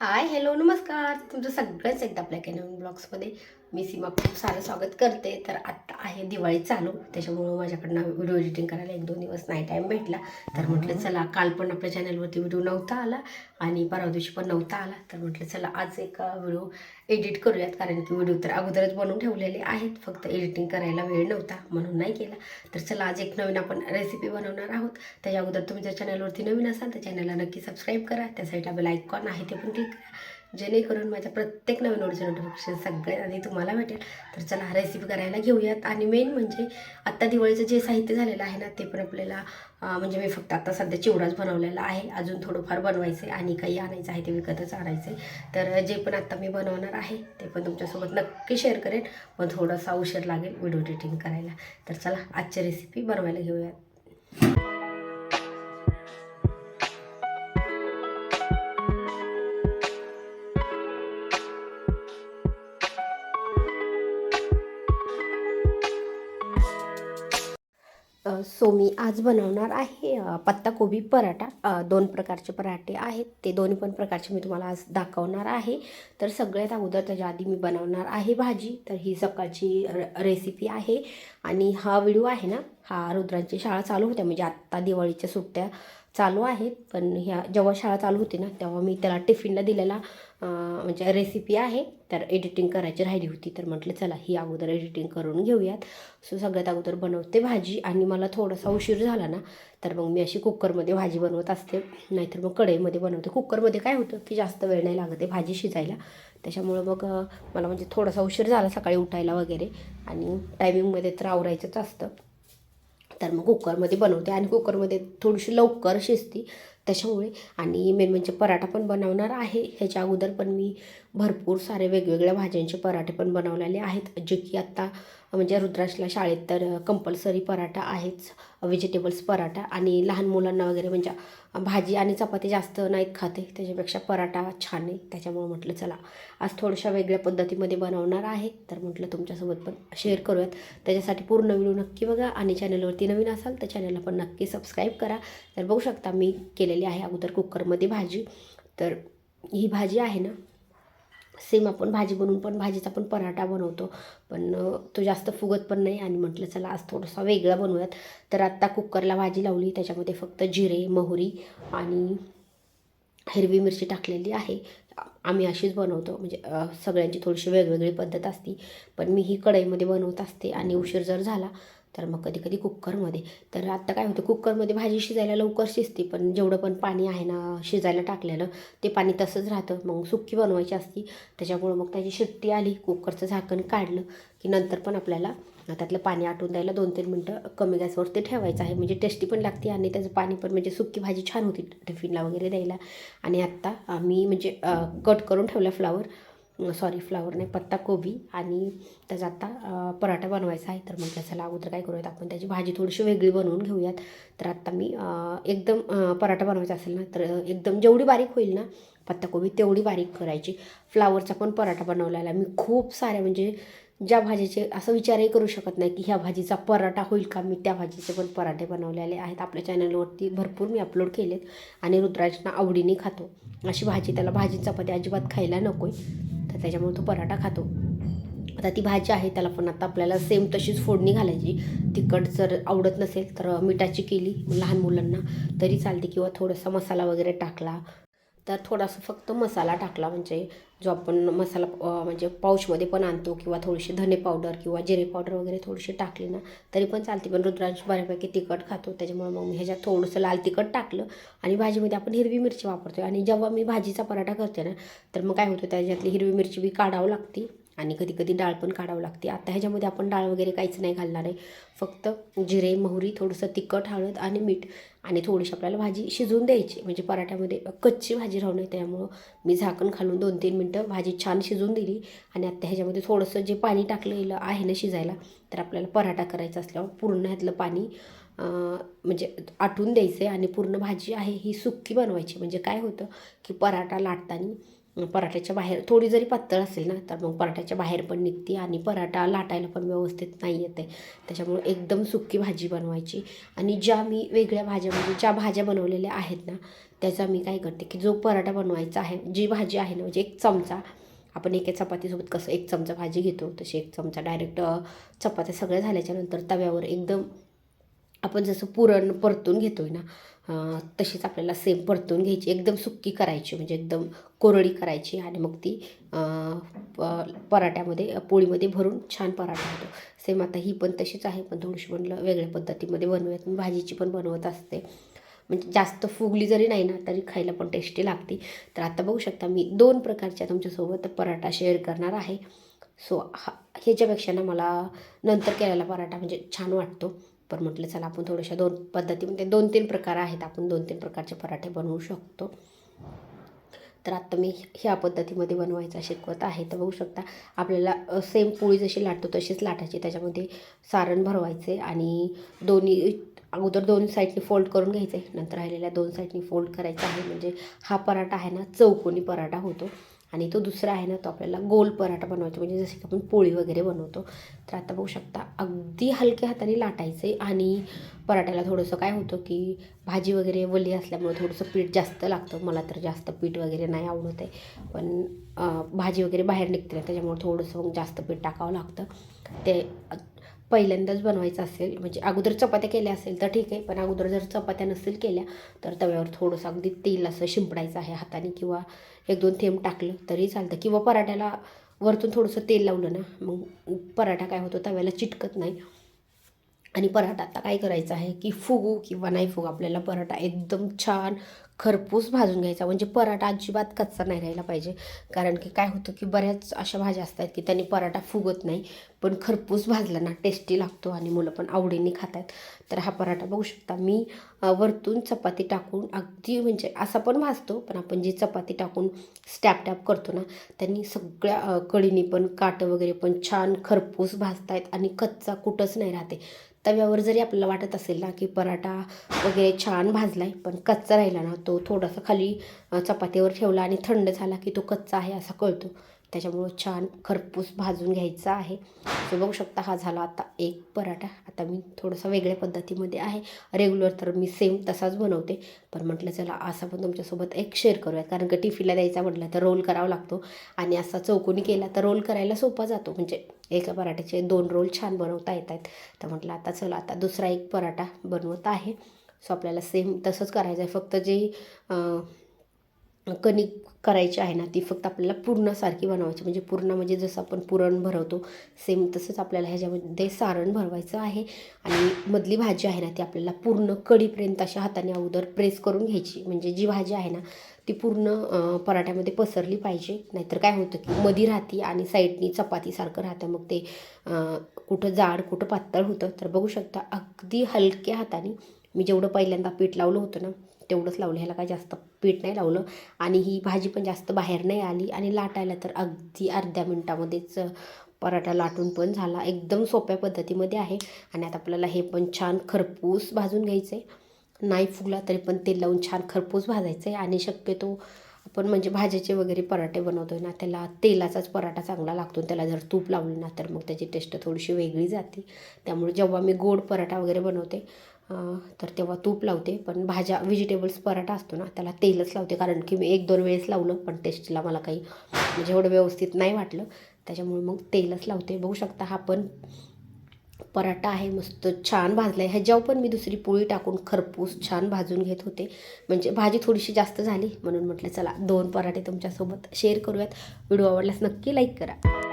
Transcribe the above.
Hi hello नमस्कार. तुमचं सगळंच एकदा आपल्या काही नवीन ब्लॉग्समध्ये मी सीमा खूप सारं स्वागत करते. तर आत्ता आहे दिवाळी चालू. त्याच्यामुळं माझ्याकडनं व्हिडिओ एडिटिंग करायला एक दोन दिवस नाही टाईम भेटला. तर म्हटलं चला काल पण आपल्या चॅनलवरती व्हिडिओ नव्हता आला आणि परवा दिवशी पण नव्हता आला. तर म्हटलं चला आज एक व्हिडिओ एडिट करूयात. कारण की व्हिडिओ तर अगोदरच बनवून ठेवलेले आहेत. फक्त एडिटिंग करायला वेळ नव्हता म्हणून नाही केला. तर चला आज एक नवीन आपण रेसिपी बनवणार आहोत. त्याच्या अगोदर तुम्ही जर चॅनलवरती नवीन असाल तर चॅनलला नक्की सबस्क्राईब करा. त्या साईडला बेल आयकॉन आहे ते पण क्लिक करा. जेणेकरून माझ्या प्रत्येक नवीन व्हिडिओचं नोटिफिकेशन सगळ्यात आधी तुम्हाला भेटेल. तर चला रेसिपी करायला घेऊयात. आणि मेन म्हणजे आत्ता दिवाळीचं जे साहित्य झालेलं आहे ना ते पण आपल्याला म्हणजे मी फक्त आता सध्या चिवडाच बनवलेला आहे. अजून थोडंफार बनवायचं आहे आणि काही आणायचं आहे ते विकतच आणायचं आहे तर जे पण आत्ता मी बनवणार आहे ते पण तुमच्यासोबत नक्की शेअर करेन. पण थोडासा उशीर लागेल व्हिडिओ एडिटिंग करायला. तर चला आजची रेसिपी बनवायला घेऊयात. सो मी आज बनवणार आहे पत्ताकोबी पराठा. दोन प्रकारचे पराठे आहेत. ते दोन्ही पण प्रकारचे मी तुम्हाला आज दाखवणार आहे. तर सगळ्यात अगोदर त्याच्या आधी मी बनवणार आहे भाजी. तर ही सकाळची र रेसिपी आहे. आणि हा व्हिडिओ आहे ना हा रुद्रांची शाळा चालू होत्या. म्हणजे आत्ता दिवाळीच्या सुट्ट्या चालू आहेत. पण ह्या जेव्हा शाळा चालू होती ना तेव्हा मी त्याला टिफिनला दिलेला म्हणजे रेसिपी आहे. तर एडिटिंग करायची राहिली होती. तर म्हटलं चला ही अगोदर एडिटिंग करून घेऊयात. सो सगळ्यात अगोदर बनवते भाजी. आणि मला थोडासा उशीर झाला ना तर मग मी अशी कुकरमध्ये भाजी बनवत असते. नाहीतर मग कढईमध्ये बनवते. कुकरमध्ये काय होतं की जास्त वेळ नाही लागत आहे भाजी शिजायला. त्याच्यामुळं मग मला म्हणजे थोडासा उशीर झाला सकाळी उठायला वगैरे. आणि टायमिंगमध्ये तर आवरायचंच असतं. तर मग कुकरमध्ये बनवते आणि कुकरमध्ये थोडीशी लवकर शिजती त्याच्यामुळे. आणि मेन म्हणजे पराठा पण बनवणार आहे. ह्याच्या अगोदर पण मी भरपूर सारे वेगवेगळ्या भाज्यांचे पराठे पण बनवलेले आहेत जे की आत्ता म्हणजे रुद्राशला शाळेत तर कंपल्सरी पराठा आहेच व्हेजिटेबल्स पराठा. आणि लहान मुलांना वगैरे म्हणजे भाजी आणि चपाती जास्त नाहीत खाते त्याच्यापेक्षा पराठा छान आहे. त्याच्यामुळे म्हटलं चला आज थोड्याशा वेगळ्या पद्धतीमध्ये बनवणार आहे. तर म्हटलं तुमच्यासोबत पण शेअर करूयात. त्याच्यासाठी पूर्ण व्हिडिओ नक्की बघा. आणि चॅनलवरती नवीन असाल तर चॅनलला पण नक्की सबस्क्राईब करा. तर बघू शकता मी केलेली आहे अगोदर कुकरमध्ये भाजी. तर ही भाजी आहे ना सेम आपण भाजी बनवून पण भाजीचा पण पराठा बनवतो. पण तो जास्त फुगत पण नाही आणि म्हटलं चला आज थोडासा वेगळा बनवूयात. तर आत्ता कुकरला भाजी लावली त्याच्यामध्ये फक्त जिरे मोहरी आणि हिरवी मिरची टाकलेली आहे. आम्ही अशीच बनवतो. म्हणजे सगळ्यांची थोडीशी वेगवेगळी पद्धत असते. पण मी ही कढईमध्ये बनवत असते आणि उशीर जर झाला तर मग कधी कधी कुकरमध्ये. तर आत्ता काय होतं कुकरमध्ये भाजी शिजायला लवकर शिजते पण जेवढं पण पाणी आहे ना शिजायला टाकलेलं ते पाणी तसंच राहतं. मग सुक्की बनवायची असती त्याच्यामुळं मग त्याची शिट्टी आली कुकरचं झाकण काढलं की नंतर पण आपल्याला त्यातलं पाणी आटून द्यायला दोन तीन मिनटं कमी गॅसवर ते ठेवायचं आहे. म्हणजे टेस्टी पण लागते आणि त्याचं पाणी पण म्हणजे सुक्की भाजी छान होती टिफिनला वगैरे द्यायला. आणि आत्ता आम्ही म्हणजे कट करून ठेवला फ्लावर. सॉरी फ्लावर नाही पत्ताकोबी आणि त्याचा आत्ता पराठा बनवायचा आहे. तर म्हटलं चला अगोदर काय करूयात आपण? त्याची भाजी थोडीशी वेगळी बनवून घेऊयात. तर आत्ता मी एकदम पराठा बनवायचा असेल ना तर एकदम जेवढी बारीक होईल ना पत्ताकोबी तेवढी बारीक करायची. फ्लावरचा पण पराठा बनवलेला मी खूप साऱ्या म्हणजे ज्या भाजीचे असं विचारही करू शकत नाही की ह्या भाजीचा पराठा होईल का? मी त्या भाजीचे पण पराठे बनवलेले आहेत. आपल्या चॅनलवरती भरपूर मी अपलोड केलेत आणि रुद्राजना आवडीने खातो. अशी भाजी त्याला भाजी चपाती अजिबात खायला नको तर त्याच्यामुळे तो पराठा खातो. आता ती भाजी आहे त्याला पण आता आपल्याला सेम तशीच फोडणी घालायची. तिखट जर आवडत नसेल तर मिठाची केली लहान मुलांना तरी चालते किंवा थोडासा मसाला वगैरे टाकला. तर थोडासा फक्त मसाला टाकला म्हणजे जो आपण मसाला म्हणजे पाऊचमध्ये पण आणतो किंवा थोडीशी धने पावडर किंवा जिरे पावडर वगैरे थोडीशी टाकली ना तरी पण चालते. पण रुद्रांश बऱ्यापैकी तिखट खातो. त्याच्यामुळे मग मी ह्याच्यात थोडंसं लाल तिखट टाकलं आणि भाजीमध्ये आपण हिरवी मिरची वापरतो आणि जेव्हा मी भाजीचा पराठा करते ना तर मग काय होतं त्याच्यातली हिरवी मिरची बी काढावं लागते. आणि कधी कधी डाळ पण काढावं लागते. आता ह्याच्यामध्ये आपण डाळ वगैरे काहीच नाही घालणार आहे. फक्त जिरे मोहरी थोडंसं तिखट हळद आणि मीठ आणि थोडीशी आपल्याला भाजी शिजवून द्यायची. म्हणजे पराठ्यामध्ये कच्ची भाजी राहू नये. त्यामुळं मी झाकण घालून दोन तीन मिनटं भाजी छान शिजवून दिली. आणि आता ह्याच्यामध्ये थोडंसं जे पाणी टाकलेलं आहे ना शिजायला तर आपल्याला पराठा करायचा असल्यावर पूर्ण ह्यातलं पाणी म्हणजे आटून द्यायचं आहे आणि पूर्ण भाजी आहे ही सुक्की बनवायची. म्हणजे काय होतं की पराठा लाटताना पराठ्याच्या बाहेर थोडी जरी पातळ असेल ना तर मग पराठ्याच्या बाहेर पण निघते आणि पराठा लाटायला पण व्यवस्थित नाही येते त्याच्यामुळे एकदम सुक्की भाजी बनवायची. आणि ज्या मी वेगळ्या भाज्या म्हणजे ज्या भाज्या बनवलेल्या आहेत ना त्याचा मी काय करते की जो पराठा बनवायचा आहे जी भाजी आहे ना म्हणजे एक चमचा आपण एका चपातीसोबत कसं एक चमचा भाजी घेतो तशी एक चमचा डायरेक्ट चपात्या सगळ्या झाल्याच्यानंतर तव्यावर एकदम आपण जसं पुरण परतून घेतो आहे ना तशीच आपल्याला सेम परतून घ्यायची. एकदम सुक्की करायची म्हणजे एकदम कोरडी करायची आणि मग ती प- पराठ्यामध्ये पोळीमध्ये भरून छान पराठा होतो. सेम आता ही पण तशीच आहे पण थोडीशी म्हणलं वेगळ्या पद्धतीमध्ये बनवूयात. भाजीची पण बनवत असते. म्हणजे जास्त फुगली जरी नाही ना तरी खायला पण टेस्टी लागते. तर आता बघू शकता मी दोन प्रकारच्या तुमच्यासोबत पराठा शेअर करणार आहे. सो हा ह्याच्यापेक्षा ना मला नंतर केलेला पराठा म्हणजे छान वाटतो. पण म्हटलं चला आपण थोड्याशा दोन पद्धतीमध्ये दोन तीन प्रकार आहेत. आपण दोन तीन प्रकारचे पराठे बनवू शकतो. तर आत्ता मी ह्या पद्धतीमध्ये बनवायचा शिकवत आहे. तर बघू शकता आपल्याला सेम पोळी जशी लाटतो तशीच लाटायची. त्याच्यामध्ये सारण भरवायचे आणि दोन्ही अगोदर दोन साईडनी फोल्ड करून घ्यायचे. नंतर राहिलेल्या दोन साईडनी फोल्ड करायचं आहे. म्हणजे हा पराठा आहे ना चौकोनी पराठा होतो. आणि तो दुसरा आहे ना तो आपल्याला गोल पराठा बनवायचा. म्हणजे जसे की आपण पोळी वगैरे बनवतो तर आता बघू शकता अगदी हलक्या हाताने लाटायचं आहे आणि पराठ्याला थोडंसं काय होतं की भाजी वगैरे वली असल्यामुळे थोडंसं पीठ जास्त लागतं. मला तर जास्त पीठ वगैरे नाही आवडत आहे. पण भाजी वगैरे बाहेर निघते त्याच्यामुळे थोडंसं जास्त पीठ टाकावं लागतं. ते पहिल्यांदाच बनवायचं असेल म्हणजे अगोदर चपात्या केल्या असेल तर ठीक आहे पण अगोदर जर चपात्या नसेल केल्या तर तव्यावर थोडंसं अगदी तेल असं शिंपडायचं आहे हाताने किंवा एक दोन थेंब टाकलं तरी चालतं. किंवा पराठ्याला वरतून थोडंसं तेल लावलं ना मग पराठा काय होतो तव्याला चिटकत नाही. आणि पराठा आता काय करायचा आहे की फुगू किंवा नाही फुगू आपल्याला पराठा एकदम छान खरपूस भाजून घ्यायचा. म्हणजे पराठा अजिबात कच्चा नाही राहिला पाहिजे. कारण की काय होतं की बऱ्याच अशा भाज्या असतात की त्यांनी पराठा फुगत नाही. पण खरपूस भाजला ना टेस्टी लागतो आणि मुलं पण आवडीने खातात. तर हा पराठा बघू शकता. मी वरतून चपाती टाकून अगदी म्हणजे असा पण भाजतो पण आपण जी चपाती टाकून स्टॅप टॅप करतो ना त्यांनी सगळ्या कळीने पण काटं वगैरे पण छान खरपूस भाजतायत आणि कच्चा कुठंच नाही राहते. तव्यावर जरी आपल्याला वाटत असेल ना की पराठा वगैरे छान भाजला आहे पण कच्चा राहिला ना तो थोडासा खाली चपातीवर ठेवला आणि थंड झाला की तो कच्चा आहे असा कळतो. त्याच्यामुळं छान खरपूस भाजून घ्यायचा आहे. तो बघू शकता हा झाला आता एक पराठा. आता मी थोडंसं वेगळ्या पद्धतीमध्ये आहे. रेग्युलर तर मी सेम तसाच बनवते. पण म्हटलं चला असा पण तुमच्यासोबत एक शेअर करूया. कारण का टिफीला द्यायचा म्हटलं तर रोल करावा लागतो. आणि असा चौकोनी केला तर रोल करायला सोपा जातो. म्हणजे एका पराठ्याचे दोन रोल छान बनवता येत आहेत. तर म्हटलं आता चला आता दुसरा एक पराठा बनवत आहे. सो आपल्याला सेम तसंच करायचं आहे. फक्त जे कणिक करायची आहे ना ती फक्त आपल्याला पूर्णसारखी बनवायची. म्हणजे पूर्ण म्हणजे जसं आपण पुरण भरवतो सेम तसंच आपल्याला ह्याच्यामध्ये सारण भरवायचं आहे. आणि मधली भाजी आहे ना ती आपल्याला पूर्ण कढीपर्यंत अशा हाताने अगोदर प्रेस करून घ्यायची. म्हणजे जी भाजी आहे ना ती पूर्ण पराठ्यामध्ये पसरली पाहिजे. नाहीतर काय होतं की मधी राहते आणि साईडनी चपातीसारखं राहतं. मग ते कुठं जाड कुठं पातळ होतं. तर बघू शकता अगदी हलक्या हाताने मी जेवढं पहिल्यांदा पीठ लावलं होतं ना तेवढंच लावलं. ह्याला काय जास्त पीठ नाही लावलं. आणि ही भाजी पण जास्त बाहेर नाही आली. आणि लाटायला तर अगदी अर्ध्या मिनटामध्येच पराठा लाटून पण झाला. एकदम सोप्या पद्धतीमध्ये आहे. आणि आता आपल्याला हे पण छान खरपूस भाजून घ्यायचं आहे नाही फुगला तरी पण तेल लावून छान खरपूस भाजायचं आहे आणि शक्यतो आपण म्हणजे भाज्याचे वगैरे पराठे बनवतोय ना त्याला तेलाचाच पराठा चांगला लागतो. त्याला जर तूप लावलं ना तर मग त्याची टेस्ट थोडीशी वेगळी जाते. त्यामुळे जेव्हा मी गोड पराठा वगैरे बनवते तर तेव्हा तूप लावते पण भाज्या व्हेजिटेबल्स पराठा असतो ना त्याला तेलच लावते कारण की मी एक दोन वेळेस लावलं पण टेस्टला मला काही म्हणजे एवढं व्यवस्थित नाही वाटलं. त्याच्यामुळे मग तेलच लावते. बघू शकता हा पण पराठा आहे मस्त छान भाजला आहे ह्याच्यावर पण मी दुसरी पोळी टाकून खरपूस छान भाजून घेत होते. म्हणजे भाजी थोडीशी जास्त झाली म्हणून म्हटलं चला दोन पराठे तुमच्यासोबत शेअर करूयात. व्हिडिओ आवडल्यास नक्की लाईक करा.